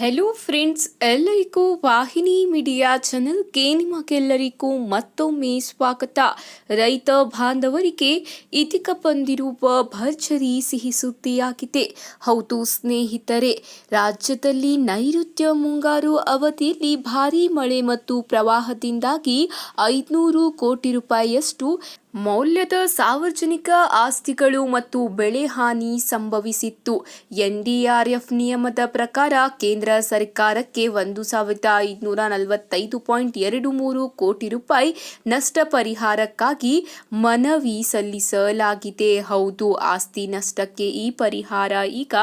Hello friends ಎಲ್ಲರಿಗೂ ವಾಹಿನಿ media ಚಾನೆಲ್ಗೆ ನಿಮಗೆಲ್ಲರಿಗೂ ಮತ್ತೊಮ್ಮೆ ಸ್ವಾಗತ. ರೈತ ಬಾಂಧವರಿಗೆ ಇದೀಗ ಬಂದಿರುವ ಭರ್ಜರಿ ಸಿಹಿ ಸುದ್ದಿಯಾಗಿದೆ. ಹೌದು ಸ್ನೇಹಿತರೆ, ರಾಜ್ಯದಲ್ಲಿ ನೈಋತ್ಯ ಮುಂಗಾರು ಅವಧಿಯಲ್ಲಿ ಭಾರೀ ಮಳೆ ಮತ್ತು ಪ್ರವಾಹದಿಂದಾಗಿ ಐದುನೂರು ಕೋಟಿ ರೂಪಾಯಿಯಷ್ಟು ಮೌಲ್ಯದ ಸಾರ್ವಜನಿಕ ಆಸ್ತಿಗಳು ಮತ್ತು ಬೆಳೆ ಹಾನಿ ಸಂಭವಿಸಿತ್ತು. ಎನ್ಡಿಆರ್ಎಫ್ ನಿಯಮದ ಪ್ರಕಾರ ಕೇಂದ್ರ ಸರ್ಕಾರಕ್ಕೆ ಒಂದು ಸಾವಿರದ ಐದುನೂರ ನಲವತ್ತೈದು ಪಾಯಿಂಟ್ ಎರಡು ಮೂರು ಕೋಟಿ ರೂಪಾಯಿ ನಷ್ಟ ಪರಿಹಾರಕ್ಕಾಗಿ ಮನವಿ ಸಲ್ಲಿಸಲಾಗಿದೆ. ಹೌದು, ಆಸ್ತಿ ನಷ್ಟಕ್ಕೆ ಈ ಪರಿಹಾರ ಈಗ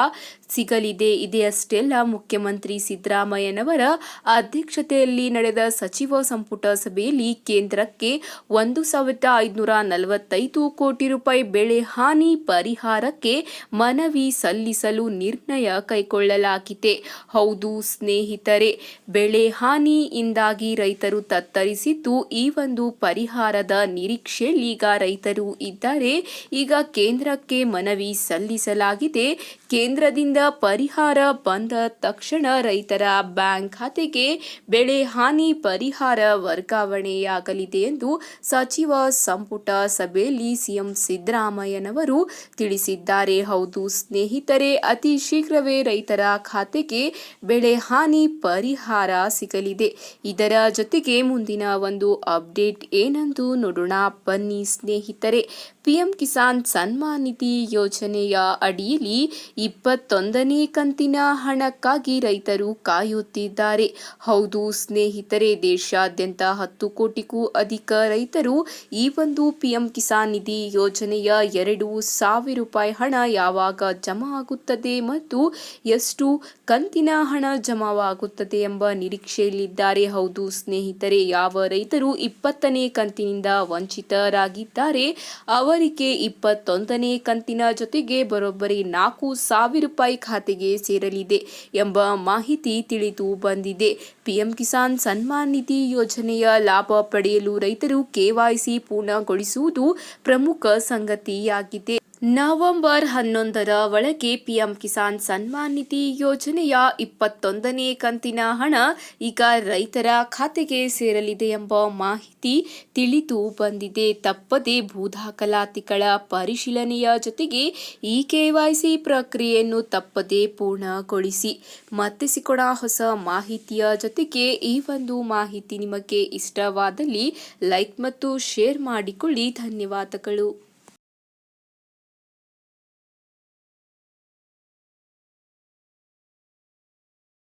ಸಿಗಲಿದೆ. ಇದೆಯಷ್ಟೆಲ್ಲ ಮುಖ್ಯಮಂತ್ರಿ ಸಿದ್ದರಾಮಯ್ಯನವರ ಅಧ್ಯಕ್ಷತೆಯಲ್ಲಿ ನಡೆದ ಸಚಿವ ಸಂಪುಟ ಸಭೆಯಲ್ಲಿ ಕೇಂದ್ರಕ್ಕೆ ಒಂದು ಸಾವಿರದ ಐದುನೂರ ನಲವತ್ತೈದು ಕೋಟಿ ರೂಪಾಯಿ ಬೆಳೆ ಹಾನಿ ಪರಿಹಾರಕ್ಕೆ ಮನವಿ ಸಲ್ಲಿಸಲು ನಿರ್ಣಯ ಕೈಗೊಳ್ಳಲಾಗಿದೆ. ಹೌದು ಸ್ನೇಹಿತರೆ, ಬೆಳೆ ಹಾನಿಯಿಂದಾಗಿ ರೈತರು ತತ್ತರಿಸಿದ್ದು ಈ ಒಂದು ಪರಿಹಾರದ ನಿರೀಕ್ಷೆಯಲ್ಲಿ ರೈತರು ಇದ್ದಾರೆ. ಈಗ ಕೇಂದ್ರಕ್ಕೆ ಮನವಿ ಸಲ್ಲಿಸಲಾಗಿದೆ. ಕೇಂದ್ರದಿಂದ ಪರಿಹಾರ ಬಂದ ತಕ್ಷಣ ರೈತರ ಬ್ಯಾಂಕ್ ಖಾತೆಗೆ ಬೆಳೆ ಹಾನಿ ಪರಿಹಾರ ವರ್ಗಾವಣೆಯಾಗಲಿದೆ ಎಂದು ಸಚಿವ ಸಂಪುಟ ಸಭೆಯಲ್ಲಿ ಸಿಎಂ ಸಿದ್ದರಾಮಯ್ಯನವರು ತಿಳಿಸಿದ್ದಾರೆ. ಹೌದು, ಸ್ನೇಹಿತರೆ, ಅತಿ ಶೀಘ್ರವೇ ರೈತರ ಖಾತೆಗೆ ಬೆಳೆ ಹಾನಿ ಪರಿಹಾರ ಸಿಗಲಿದೆ. ಇದರ ಜೊತೆಗೆ ಮುಂದಿನ ಒಂದು ಅಪ್ಡೇಟ್ ಏನೆಂದು ನೋಡೋಣ. ಬನ್ನಿ ಸ್ನೇಹಿತರೆ, ಪಿಎಂ ಕಿಸಾನ್ ಸನ್ಮಾನ್ ನಿಧಿ ಯೋಜನೆಯ ಅಡಿಯಲ್ಲಿ ಇಪ್ಪತ್ತೊಂದನೇ ಕಂತಿನ ಹಣಕ್ಕಾಗಿ ರೈತರು ಕಾಯುತ್ತಿದ್ದಾರೆ. ಹೌದು, ಸ್ನೇಹಿತರೆ, ದೇಶಾದ್ಯಂತ ಹತ್ತು ಕೋಟಿಗೂ ಅಧಿಕ ರೈತರು ಈ ಒಂದು ಪಿಎಂ ಕಿಸಾನ್ ನಿಧಿ ಯೋಜನೆಯ ಎರಡು ಸಾವಿರ ರೂಪಾಯಿ ಹಣ ಯಾವಾಗ ಜಮಾ ಆಗುತ್ತದೆ ಮತ್ತು ಎಷ್ಟು ಕಂತಿನ ಹಣ ಜಮಾವಾಗುತ್ತದೆ ಎಂಬ ನಿರೀಕ್ಷೆಯಲ್ಲಿದ್ದಾರೆ. ಹೌದು, ಸ್ನೇಹಿತರೆ, ಯಾವ ರೈತರು ಇಪ್ಪತ್ತನೇ ಕಂತಿನಿಂದ ವಂಚಿತರಾಗಿದ್ದಾರೆ, ಅವರಿಗೆ ಇಪ್ಪತ್ತೊಂದನೇ ಕಂತಿನ ಜೊತೆಗೆ ಬರೋಬ್ಬರಿ ನಾಲ್ಕು ಸಾವಿರ ರೂಪಾಯಿ ಖಾತೆಗೆ ಸೇರಲಿದೆ ಎಂಬ ಮಾಹಿತಿ ತಿಳಿದು ಬಂದಿದೆ. ಪಿಎಂ ಕಿಸಾನ್ ಸನ್ಮಾನ್ ನಿಧಿ ಯೋಜನೆಯ ಲಾಭ ಪಡೆಯಲು ರೈತರು ಕೆವೈಸಿ ಪೂರ್ಣಗೊಳಿಸುವುದು ಪ್ರಮುಖ ಸಂಗತಿಯಾಗಿದೆ. ನವೆಂಬರ್ ಹನ್ನೊಂದರ ಒಳಗೆ ಪಿಎಂ ಕಿಸಾನ್ ಸನ್ಮಾನ್ ನಿಧಿ ಯೋಜನೆಯ ಇಪ್ಪತ್ತೊಂದನೇ ಕಂತಿನ ಹಣ ಈಗ ರೈತರ ಖಾತೆಗೆ ಸೇರಲಿದೆ ಎಂಬ ಮಾಹಿತಿ ತಿಳಿದು ಬಂದಿದೆ. ತಪ್ಪದೆ ಭೂ ದಾಖಲಾತಿಗಳ ಪರಿಶೀಲನೆಯ ಜೊತೆಗೆ ಈ ಕೆವೈಸಿ ಪ್ರಕ್ರಿಯೆಯನ್ನು ತಪ್ಪದೆ ಪೂರ್ಣಗೊಳಿಸಿ. ಮತ್ತೆ ಹೊಸ ಮಾಹಿತಿಯ ಜೊತೆಗೆ ಈ ಒಂದು ಮಾಹಿತಿ ನಿಮಗೆ ಇಷ್ಟವಾದಲ್ಲಿ ಲೈಕ್ ಮತ್ತು ಶೇರ್ ಮಾಡಿಕೊಳ್ಳಿ. ಧನ್ಯವಾದಗಳು.